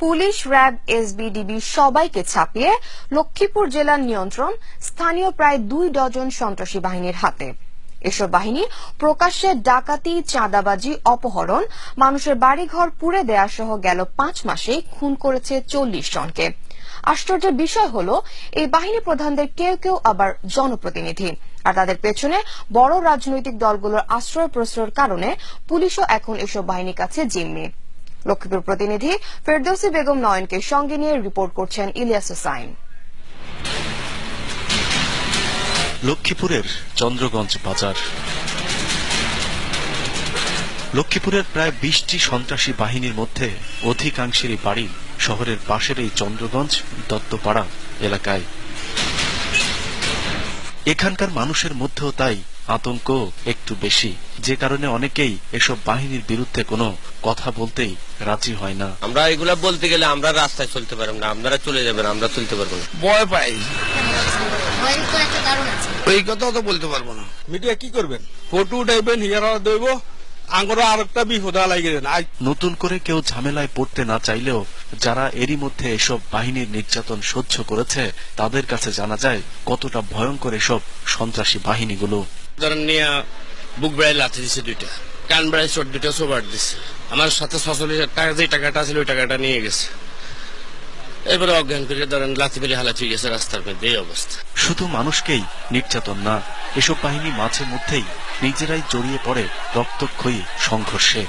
Police, RAB, এসবিডিবি সবাইকে ছাপিয়ে লক্ষ্মীপুর জেলার নিয়ন্ত্রণ স্থানীয় প্রায় দুই ডজন সন্ত্রাসী বাহিনীর হাতে। এসব বাহিনী প্রকাশ্যে ডাকাতি, চাঁদাবাজি, অপহরণ, মানুষের বাড়িঘর পুড়ে দেয়া সহ গেল পাঁচ মাসে খুন করেছে চল্লিশ জনকে। আশ্চর্যের বিষয় হল, এই বাহিনী প্রধানদের কেউ কেউ আবার জনপ্রতিনিধি। আর তাদের পেছনে বড় রাজনৈতিক দলগুলোর আশ্রয় প্রশ্রয়ের কারণে পুলিশও এখন এসব বাহিনীর কাছে জিম্মি। লক্ষ্মীপুর প্রতিনিধি ফেরদৌসি বেগম নয়নকে সঙ্গে নিয়ে রিপোর্ট করছেন ইলিয়াস হোসাইন। লক্ষ্মীপুরের চন্দ্রগঞ্জ বাজার। লক্ষ্মীপুরের প্রায় বিশটি সন্ত্রাসী বাহিনীর মধ্যে অধিকাংশেরই বাড়ি শহরের পাশের এই চন্দ্রগঞ্জ দত্তপাড়া এলাকায়। এখানকার মানুষের মধ্যেও তাই আতঙ্ক একটু বেশি। যে কারণে অনেকেই এসব বাহিনীর বিরুদ্ধে কোনো কথা বলতেই রাজি হয় না। আমরা এগুলা বলতে গেলে আমরা রাস্তায় চলতে পারব না আপনারা চলে যাবেন আমরা চলতে পারব না। ভয় পাই। ভয়ের তো একটা কারণ আছে। এই কথা তো বলতে পারব না। মিডিয়া কি করবেন? ফটো উঠাইবেন হিয়ারা দইব আঙ্গরও আর একটা বিপদ লাগিয়ে দেন নতুন করে কেউ ঝামেলায় পড়তে না চাইলেও যারা এরই মধ্যে এসব বাহিনীর নির্যাতন সহ্য করেছে তাদের কাছে জানা যায় কতটা ভয়ঙ্কর এসব সন্ত্রাসী বাহিনীগুলো। বুক বেড়াই লাথি দিছে দুইটা কান বেড়াই চোট দুইটা সোবার দিছে। আমার সাথে ছচল্লিশ টাকা যে টাকাটা ছিল ওই টাকাটা নিয়ে গেছে। এবারে অজ্ঞান করে ধরেন লাথি হালাচি গেছে রাস্তার মধ্যে এই অবস্থা। শুধু মানুষকেই নির্যাতন না এসব বাহিনী মাঝে মধ্যেই নিজেরাই জড়িয়ে পড়ে রক্তক্ষয়ী সংঘর্ষে।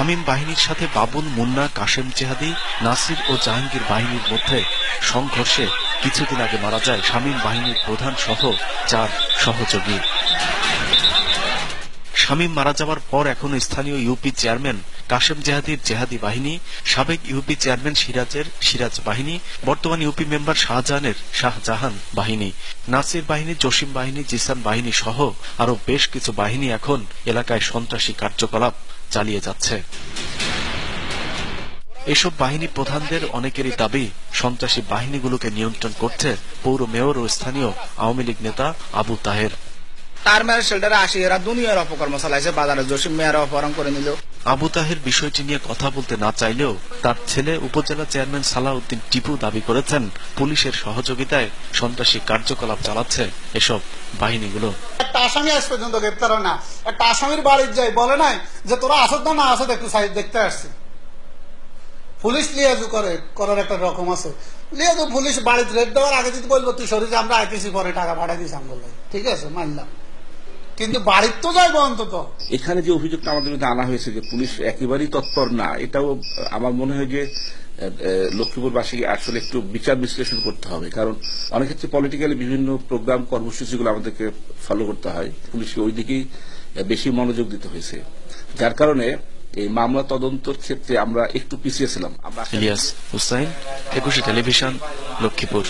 শামীম বাহিনীর সাথে বাবুল, মুন্না, কাশেম জেহাদি নাসির ও জাহাঙ্গীর বাহিনীর মধ্যে সংঘর্ষে কিছুদিন আগে মারা যায় শামীম বাহিনীর প্রধান সহ চার সহযোগী। শামীম মারা যাওয়ার পর এখনও স্থানীয় ইউপি চেয়ারম্যান কাশেম জেহাদির জেহাদি বাহিনী, সাবেক ইউপি চেয়ারম্যান সিরাজের সিরাজ বাহিনী, বর্তমান ইউপি মেম্বার শাহজাহানের শাহজাহান বাহিনী, নাসির বাহিনী, জসিম বাহিনী, জিসান বাহিনী সহ আরও বেশ কিছু বাহিনী এখন এলাকায় সন্ত্রাসী কার্যকলাপ চালিয়ে যাচ্ছে। এসব বাহিনী প্রধানদের অনেকেরই দাবি, সন্ত্রাসী বাহিনীগুলোকে নিয়ন্ত্রণ করছে পৌর মেয়র ও স্থানীয় আওয়ামী লীগ নেতা আবু তাহের। তার মেয়ের শেল্টারে আসি, এরা দুনিয়ার অপকর্ম চালাইছে বাজারে জসিম মেয়েরা অপহরণ করে নিল। আবু তাহের বিষয়টি নিয়ে কথা বলতে না চাইলেও তার ছেলে উপজেলা চেয়ারম্যান সালাউদ্দিন টিপু দাবি করেছেন, পুলিশের সহযোগিতায় সন্ত্রাসী কার্যকলাপ চালাচ্ছে এসব বাহিনীগুলো। একটা আসামি আজ পর্যন্ত গ্রেপ্তার হয় না। একটা আসামির বাড়ির যাই, বলে নাই যে তোরা আসত না না আসত একটু দেখতে আসছি। পুলিশ লিয়াজু করে, করার একটা রকম আছে। লিয়াজু পুলিশ বাড়িতে রেড দেওয়ার আগে যদি বলব, তুই শরীরে আমরা আইতেছি পরে টাকা ভাড়া দিস বললাম ঠিক আছে, মানলাম। কিন্তু বাড়ির তো যাইবো অন্তত। এখানে যে অভিযোগটা আমাদের মধ্যে আনা হয়েছে যে পুলিশ একেবারেই তৎপর না এটাও আমার মনে হয় যে লক্ষ্মীপুরবাসীকে আসলে একটু বিচার বিশ্লেষণ করতে হবে। কারণ অনেক ক্ষেত্রে পলিটিক্যালি বিভিন্ন প্রোগ্রাম কর্মসূচিগুলো আমাদেরকে ফলো করতে হয়। পুলিশকে ওই দিকেই বেশি মনোযোগ দিতে হয়েছে। যার কারণে এই মামলা তদন্তর ক্ষেত্রে আমরা একটু পিছিয়ে ছিলাম। আমরা আশা করি- ইলিয়াস হুসাইন একুশে টেলিভিশন লক্ষ্মীপুর।